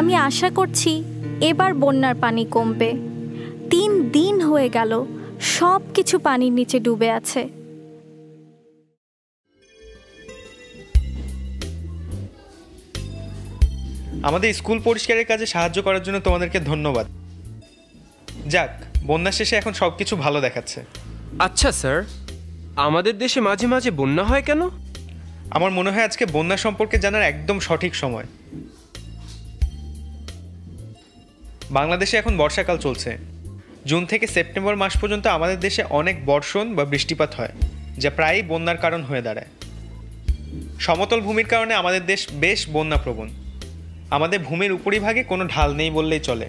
আমি আশা করছি এবার বন্যার পানি কমবে। তিন দিন হয়ে গেল সব কিছু পানির নিচে ডুবে আছে। আমাদের স্কুল পরিষ্কারের কাজে সাহায্য করার জন্য তোমাদেরকে ধন্যবাদ। যাক বন্যা শেষে এখন সব কিছু ভালো দেখাচ্ছে। আচ্ছা স্যার। আমাদের দেশে মাঝে মাঝে বন্যা হয় কেন? আমার মনে হয় আজকে বন্যা সম্পর্কে জানার একদম সঠিক সময়। বাংলাদেশে এখন বর্ষাকাল চলছে। জুন থেকে সেপ্টেম্বর মাস পর্যন্ত আমাদের দেশে অনেক বর্ষণ বা বৃষ্টিপাত হয়, যা প্রায়ই বন্যার কারণ হয়ে দাঁড়ায়। সমতল ভূমির কারণে আমাদের দেশ বেশ বন্যাপ্রবণ। আমাদের ভূমির উপরিভাগে কোনো ঢাল নেই বললেই চলে।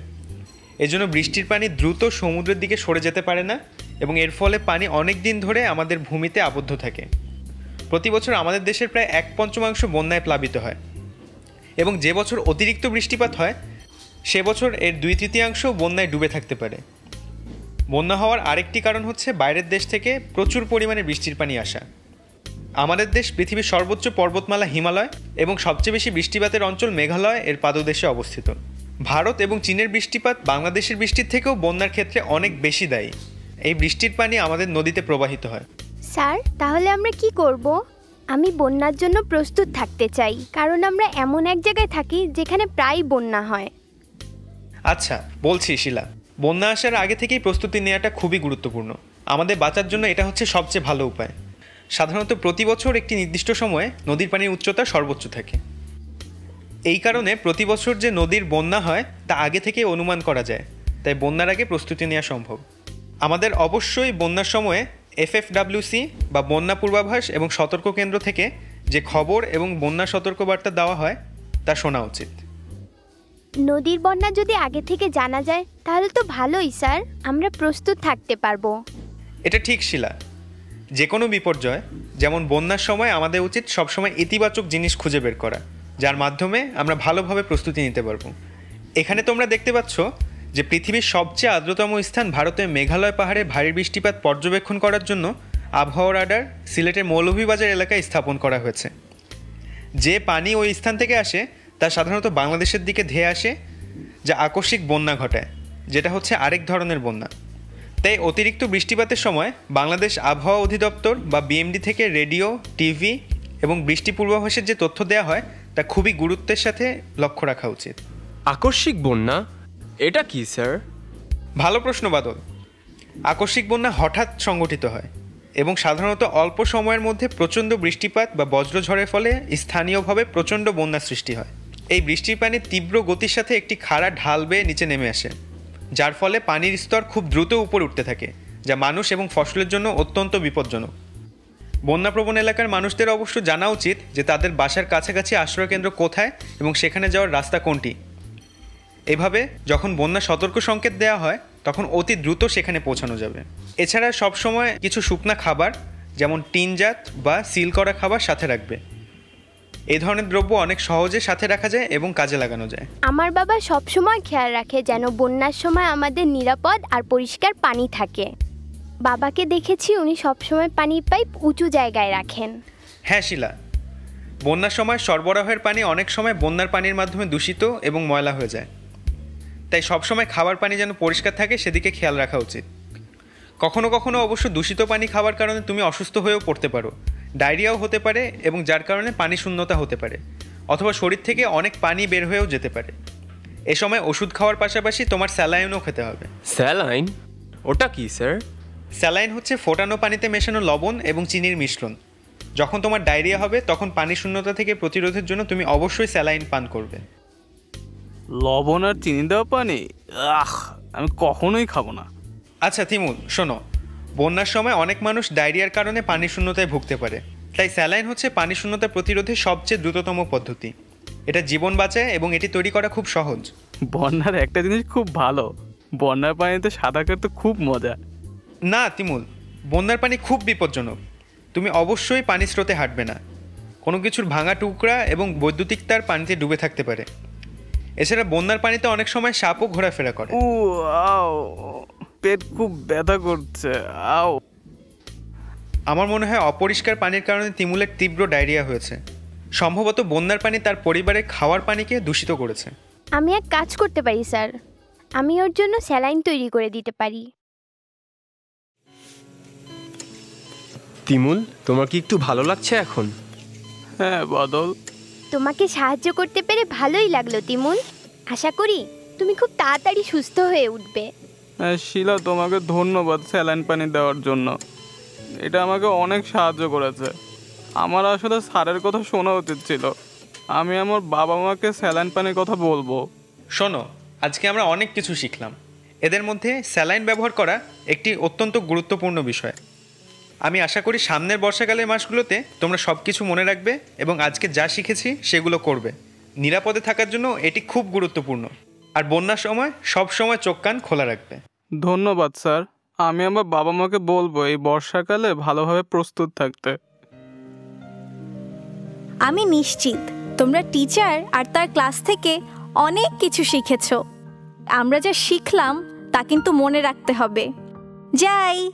এজন্য বৃষ্টির পানি দ্রুত সমুদ্রের দিকে সরে যেতে পারে না এবং এর ফলে পানি অনেক দিন ধরে আমাদের ভূমিতে আবদ্ধ থাকে। প্রতি বছর আমাদের দেশের প্রায় এক পঞ্চমাংশ বন্যায় প্লাবিত হয় এবং যে বছর অতিরিক্ত বৃষ্টিপাত হয় সে বছর এর দুই তৃতীয়াংশ বন্যায় ডুবে থাকতে পারে। বন্যা হওয়ার আরেকটি কারণ হচ্ছে বাইরের দেশ থেকে প্রচুর পরিমাণে বৃষ্টির পানি আসা। আমাদের দেশ পৃথিবীর সর্বোচ্চ পর্বতমালা হিমালয় এবং সবচেয়ে বেশি বৃষ্টিপাতের অঞ্চল মেঘালয় এর পাদদেশে অবস্থিত। ভারত এবং চীনের বৃষ্টিপাত বাংলাদেশের বৃষ্টির থেকেও বন্যার ক্ষেত্রে অনেক বেশি দায়ী। এই বৃষ্টির পানি আমাদের নদীতে প্রবাহিত হয়। স্যার, তাহলে আমরা কি করব? আমি বন্যার জন্য প্রস্তুত থাকতে চাই, কারণ আমরা এমন এক জায়গায় থাকি যেখানে প্রায় বন্যা হয়। আচ্ছা বলছি শিলা, বন্যা আসার আগে থেকেই প্রস্তুতি নেওয়াটা খুবই গুরুত্বপূর্ণ। আমাদের বাঁচার জন্য এটা হচ্ছে সবচেয়ে ভালো উপায়। সাধারণত প্রতি বছর একটি নির্দিষ্ট সময়ে নদীর পানির উচ্চতা সর্বোচ্চ থাকে। এই কারণে প্রতি বছর যে নদীর বন্যা হয়, তা আগে থেকেই অনুমান করা যায়। তাই বন্যার আগে প্রস্তুতি নেওয়া সম্ভব। আমাদের অবশ্যই বন্যার সময়ে এফএফডাব্লিউসি বা বন্যা পূর্বাভাস এবং সতর্ক কেন্দ্র থেকে যে খবর এবং বন্যা সতর্কবার্তা দেওয়া হয়, তা শোনা উচিত। নদীর বন্যা যদি আগে থেকে জানা যায়, তাহলে তো ভালোই, স্যার। আমরা প্রস্তুত থাকতে পারব। এটা ঠিক, শিলা। যে কোনো বিপর্যয়, যেমন বন্যার সময় আমাদের উচিত সবসময় ইতিবাচক জিনিস খুঁজে বের করা, যার মাধ্যমে আমরা ভালোভাবে প্রস্তুতি নিতে পারব। এখানে তোমরা দেখতে পাচ্ছ যে পৃথিবীর সবচেয়ে আর্দ্রতম স্থান ভারতের মেঘালয় পাহাড়ে ভারী বৃষ্টিপাত পর্যবেক্ষণ করার জন্য আবহাওয়া রাডার সিলেটের মৌলভীবাজার এলাকায় স্থাপন করা হয়েছে। যে পানি ওই স্থান থেকে আসে তা সাধারণত বাংলাদেশের দিকে ধেয়ে আসে যা আকস্মিক বন্যা ঘটায় যেটা হচ্ছে আরেক ধরনের বন্যা। তাই অতিরিক্ত বৃষ্টিপাতের সময় বাংলাদেশ আবহাওয়া অধিদপ্তর বা বিএমডি থেকে রেডিও টিভি এবং বৃষ্টি পূর্বাভাসের যে তথ্য দেওয়া হয় তা খুবই গুরুত্বের সাথে লক্ষ্য রাখা উচিত। আকস্মিক বন্যা? এটা কি স্যার? ভালো প্রশ্ন বাদল। আকস্মিক বন্যা হঠাৎ সংগঠিত হয় এবং সাধারণত অল্প সময়ের মধ্যে প্রচণ্ড বৃষ্টিপাত বা বজ্রঝড়ের ফলে স্থানীয়ভাবে প্রচণ্ড বন্যা সৃষ্টি হয়। এই বৃষ্টির পানি তীব্র গতির সাথে একটি খাড়া ঢাল বেয়ে নিচে নেমে আসে, যার ফলে পানির স্তর খুব দ্রুত উপরে উঠতে থাকে, যা মানুষ এবং ফসলের জন্য অত্যন্ত বিপজ্জনক। বন্যাপ্রবণ এলাকার মানুষদের অবশ্য জানা উচিত যে তাদের বাসার কাছাকাছি আশ্রয়কেন্দ্র কোথায় এবং সেখানে যাওয়ার রাস্তা কোনটি। এভাবে যখন বন্যা সতর্ক সংকেত দেওয়া হয়, তখন অতি দ্রুত সেখানে পৌঁছানো যাবে। এছাড়া সবসময় কিছু শুকনা খাবার, যেমন টিনজাত বা সিল করা খাবার সাথে রাখবে। এই ধরনের দ্রব্য অনেক সহজে সাথে রাখা যায় এবং কাজে লাগানো যায়। আমার বাবা সবসময় খেয়াল রাখে যেন বন্যার সময় আমাদের নিরাপদ আর পরিষ্কার পানি থাকে। বাবাকে দেখেছি উনি সবসময় পানির পাইপ উঁচু জায়গায় রাখেন। হ্যাঁ শিলা। বন্যার সময় সরবরাহের পানি অনেক সময় বন্যার পানির মাধ্যমে দূষিত এবং ময়লা হয়ে যায়। তাই সবসময় খাবার পানি যেন পরিষ্কার থাকে সেদিকে খেয়াল রাখা উচিত। কখনো কখনো অবশ্য দূষিত পানি খাওয়ার কারণে তুমি অসুস্থ হয়েও পড়তে পারো। ডায়রিয়াও হতে পারে এবং যার কারণে পানি শূন্যতা হতে পারে অথবা শরীর থেকে অনেক পানি বের হয়েও যেতে পারে। এ সময় ওষুধ খাওয়ার পাশাপাশি তোমার স্যালাইনও খেতে হবে। স্যালাইন? ওটা কি স্যার? স্যালাইন হচ্ছে ফোটানো পানিতে মেশানো লবণ এবং চিনির মিশ্রণ। যখন তোমার ডায়রিয়া হবে তখন পানি শূন্যতা থেকে প্রতিরোধের জন্য তুমি অবশ্যই স্যালাইন পান করবে। লবণ আর চিনি দেওয়া পানি? আহ আমি কখনোই খাব না। আচ্ছা তিমুল শোনো বন্যার সময় অনেক মানুষ ডায়রিয়ার কারণে পানি শূন্যতায় ভুগতে পারে। তাই স্যালাইন হচ্ছে পানি শূন্যতা প্রতিরোধের সবচেয়ে দ্রুততম পদ্ধতি। এটা জীবন বাঁচায় এবং এটি তৈরি করা খুব সহজ। বন্যার একটা জিনিস খুব ভালো। বন্যার পানিতে সাঁতার কাটতে খুব মজা। না তিমুল। বন্যার পানি খুব বিপজ্জনক। তুমি অবশ্যই পানি স্রোতে হাঁটবে না। কোনো কিছুর ভাঙা টুকরা এবং বৈদ্যুতিক তার পানিতে ডুবে থাকতে পারে। এছাড়া বন্যার পানিতে অনেক সময় সাপও ঘোরাফেরা করে। পেট খুব ব্যথা করছে আও। আমার মনে হয় অপরিষ্কার পানির কারণে তিমুলের তীব্র ডায়রিয়া হয়েছে। সম্ভবত বন্যার পানি তার পরিবারের খাওয়ার পানিকে দূষিত করেছে। আমি এক কাজ করতে পারি স্যার। আমি ওর জন্য স্যালাইন তৈরি করে দিতে পারি। তিমুল তোমার কি একটু ভালো লাগছে এখন? হ্যাঁ বাদল। তোমাকে সাহায্য করতে পেরে ভালোই লাগল তিমুল। আশা করি তুমি খুব তাড়াতাড়ি সুস্থ হয়ে উঠবে। শিলা, তোমাকে ধন্যবাদ স্যালাইন পানি দেওয়ার জন্য। এটা আমাকে অনেক সাহায্য করেছে। আমার আসলে স্যারের কথা শোনা উচিত ছিল। আমি আমার বাবা মাকে স্যালাইন পানির কথা বলব। শোনো, আজকে আমরা অনেক কিছু শিখলাম। এদের মধ্যে স্যালাইন ব্যবহার করা একটি অত্যন্ত গুরুত্বপূর্ণ বিষয়। আমি আশা করি সামনের বর্ষাকালের মাসগুলোতে তোমরা সব কিছু মনে রাখবে এবং আজকে যা শিখেছি সেগুলো করবে। নিরাপদে থাকার জন্য এটি খুব গুরুত্বপূর্ণ। আর বন্যার সময় সব সময় চোখ কান খোলা রাখবে। ধন্যবাদ, স্যার। আমি আমার বাবা মাকে বলব এই বর্ষাকালে ভালোভাবে প্রস্তুত থাকতে। আমি নিশ্চিত। তোমরা টিচার আর তার ক্লাস থেকে অনেক কিছু শিখেছ। আমরা যা শিখলাম তা কিন্তু মনে রাখতে হবে। যাই!